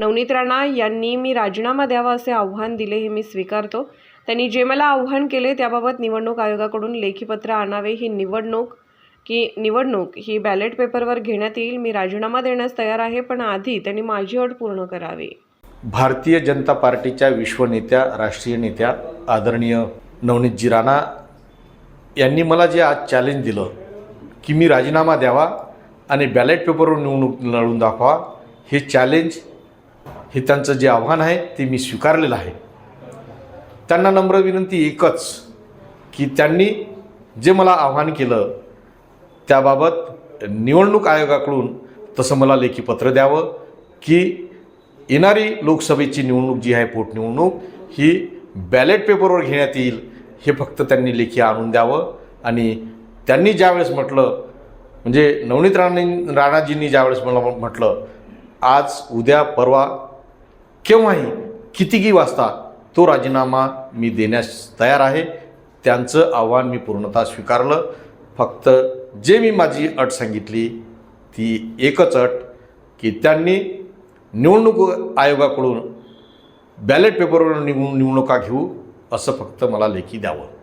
नवनीत राणा यांनी मी राजीनामा द्यावा असे आव्हान दिले हे मी स्वीकारतो. त्यांनी जे मला आव्हान केले त्याबाबत निवडणूक आयोगाकडून लेखीपत्र आणावे ही निवडणूक की निवडणूक ही बॅलेट पेपरवर घेण्यात येईल. मी राजीनामा देण्यास तयार आहे पण आधी त्यांनी माझी अट पूर्ण करावी. भारतीय जनता पार्टीच्या विश्वनेत्या राष्ट्रीय नेत्या आदरणीय नवनीतजी राणा यांनी मला जे आज चॅलेंज दिलं की मी राजीनामा द्यावा आणि बॅलेट पेपरवर निवडणूक लढून दाखवा हे चॅलेंज हे त्यांचं जे आव्हान आहे ते मी स्वीकारलेलं आहे. त्यांना नम्र विनंती एकच की त्यांनी जे मला आव्हान केलं त्याबाबत निवडणूक आयोगाकडून तसं मला लेखी पत्र द्यावं की येणारी लोकसभेची निवडणूक जी आहे पोटनिवडणूक ही बॅलेट पेपरवर घेण्यात येईल हे फक्त त्यांनी लेखी आणून द्यावं. आणि त्यांनी ज्यावेळेस म्हटलं म्हणजे नवनीत राणे राणाजींनी ज्यावेळेस मला म्हटलं आज उद्या परवा केव्हाही कितीही वाजता तो राजीनामा मी देण्यास तयार आहे. त्यांचं आव्हान मी पूर्णतः स्वीकारलं. फक्त जे मी माझी अट सांगितली ती एकच अट की त्यांनी निवडणूक आयोगाकडून बॅलेट पेपरवर निवडून निवडणुका घेऊ असं फक्त मला लेखी द्यावं.